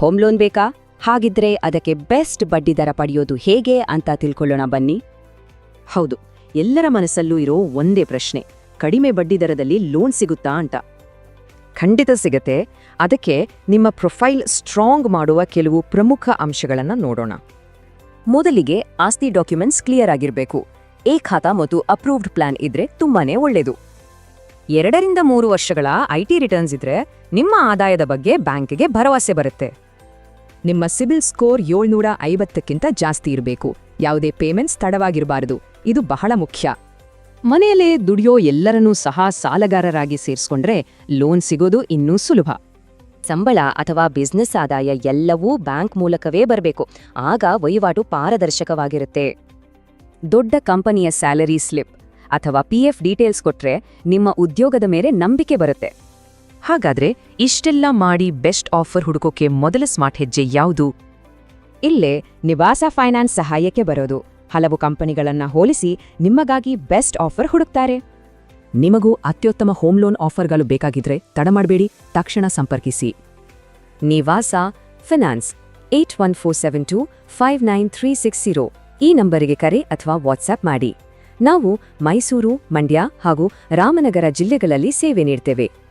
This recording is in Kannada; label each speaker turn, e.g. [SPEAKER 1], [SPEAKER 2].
[SPEAKER 1] ಹೋಮ್ ಲೋನ್ ಬೇಕಾ? ಹಾಗಿದ್ರೆ ಅದಕ್ಕೆ ಬೆಸ್ಟ್ ಬಡ್ಡಿದರ ಪಡೆಯೋದು ಹೇಗೆ ಅಂತ ತಿಳ್ಕೊಳ್ಳೋಣ ಬನ್ನಿ.
[SPEAKER 2] ಹೌದು, ಎಲ್ಲರ ಮನಸ್ಸಲ್ಲೂ ಇರೋ ಒಂದೇ ಪ್ರಶ್ನೆ, ಕಡಿಮೆ ಬಡ್ಡಿ ದರದಲ್ಲಿ ಲೋನ್ ಸಿಗುತ್ತಾ ಅಂತ. ಖಂಡಿತ ಸಿಗತ್ತೆ. ಅದಕ್ಕೆ ನಿಮ್ಮ ಪ್ರೊಫೈಲ್ ಸ್ಟ್ರಾಂಗ್ ಮಾಡುವ ಕೆಲವು ಪ್ರಮುಖ ಅಂಶಗಳನ್ನು ನೋಡೋಣ. ಮೊದಲಿಗೆ ಆಸ್ತಿ ಡಾಕ್ಯುಮೆಂಟ್ಸ್ ಕ್ಲಿಯರ್ ಆಗಿರಬೇಕು. ಎ ಖಾತಾ ಮತ್ತು ಅಪ್ರೂವ್ಡ್ ಪ್ಲಾನ್ ಇದ್ರೆ ತುಂಬಾನೇ ಒಳ್ಳೆಯದು ಎರಡರಿಂದ ಮೂರು ವರ್ಷಗಳ ಐಟಿ ರಿಟರ್ನ್ಸ್ ಇದ್ರೆ ನಿಮ್ಮ ಆದಾಯದ ಬಗ್ಗೆ ಬ್ಯಾಂಕ್ಗೆ ಭರವಸೆ ಬರುತ್ತೆ. ನಿಮ್ಮ ಸಿಬಿಲ್ ಸ್ಕೋರ್ ಏಳ್ನೂರ ಐವತ್ತಕ್ಕಿಂತ ಜಾಸ್ತಿ ಇರಬೇಕು. ಯಾವುದೇ ಪೇಮೆಂಟ್ಸ್ ತಡವಾಗಿರಬಾರದು. ಇದು ಬಹಳ ಮುಖ್ಯ. ಮನೆಯಲ್ಲೇ ದುಡಿಯೋ ಎಲ್ಲರನ್ನೂ ಸಹ ಸಾಲಗಾರರಾಗಿ ಸೇರಿಸ್ಕೊಂಡ್ರೆ ಲೋನ್ ಸಿಗೋದು ಇನ್ನೂ ಸುಲಭ.
[SPEAKER 1] ಸಂಬಳ ಅಥವಾ ಬಿಸ್ನೆಸ್ ಆದಾಯ ಎಲ್ಲವೂ ಬ್ಯಾಂಕ್ ಮೂಲಕವೇ ಬರಬೇಕು. ಆಗ ವಹಿವಾಟು ಪಾರದರ್ಶಕವಾಗಿರುತ್ತೆ. ದೊಡ್ಡ ಕಂಪನಿಯ ಸ್ಯಾಲರಿ ಸ್ಲಿಪ್ ಅಥವಾ ಪಿಎಫ್ ಡೀಟೇಲ್ಸ್ ಕೊಟ್ರೆ ನಿಮ್ಮ ಉದ್ಯೋಗದ ಮೇಲೆ ನಂಬಿಕೆ ಬರುತ್ತೆ.
[SPEAKER 2] ಹಾಗಾದ್ರೆ ಇಷ್ಟೆಲ್ಲ ಮಾಡಿ ಬೆಸ್ಟ್ ಆಫರ್ ಹುಡುಕೋಕೆ ಮೊದಲ ಸ್ಮಾರ್ಟ್ ಹೆಜ್ಜೆ ಯಾವುದು?
[SPEAKER 1] ಇಲ್ಲೇ ನಿವಾಸ ಫೈನಾನ್ಸ್ ಸಹಾಯಕ್ಕೆ ಬರೋದು. ಹಲವು ಕಂಪನಿಗಳನ್ನ ಹೋಲಿಸಿ ನಿಮಗಾಗಿ ಬೆಸ್ಟ್ ಆಫರ್ ಹುಡುಕ್ತಾರೆ.
[SPEAKER 2] ನಿಮಗೂ ಅತ್ಯುತ್ತಮ ಹೋಮ್ ಲೋನ್ ಆಫರ್ಗಳು ಬೇಕಾಗಿದ್ರೆ ತಡ ಮಾಡಬೇಡಿ. ತಕ್ಷಣ ಸಂಪರ್ಕಿಸಿ.
[SPEAKER 1] Nivas finance eight one four seven two five nine three six zero. ಈ ನಂಬರಿಗೆ ಕರೆ ಅಥವಾ ವಾಟ್ಸ್ಆ್ಯಪ್ ಮಾಡಿ. ನಾವು ಮೈಸೂರು, ಮಂಡ್ಯ ಹಾಗೂ ರಾಮನಗರ ಜಿಲ್ಲೆಗಳಲ್ಲಿ ಸೇವೆ ನೀಡ್ತೇವೆ.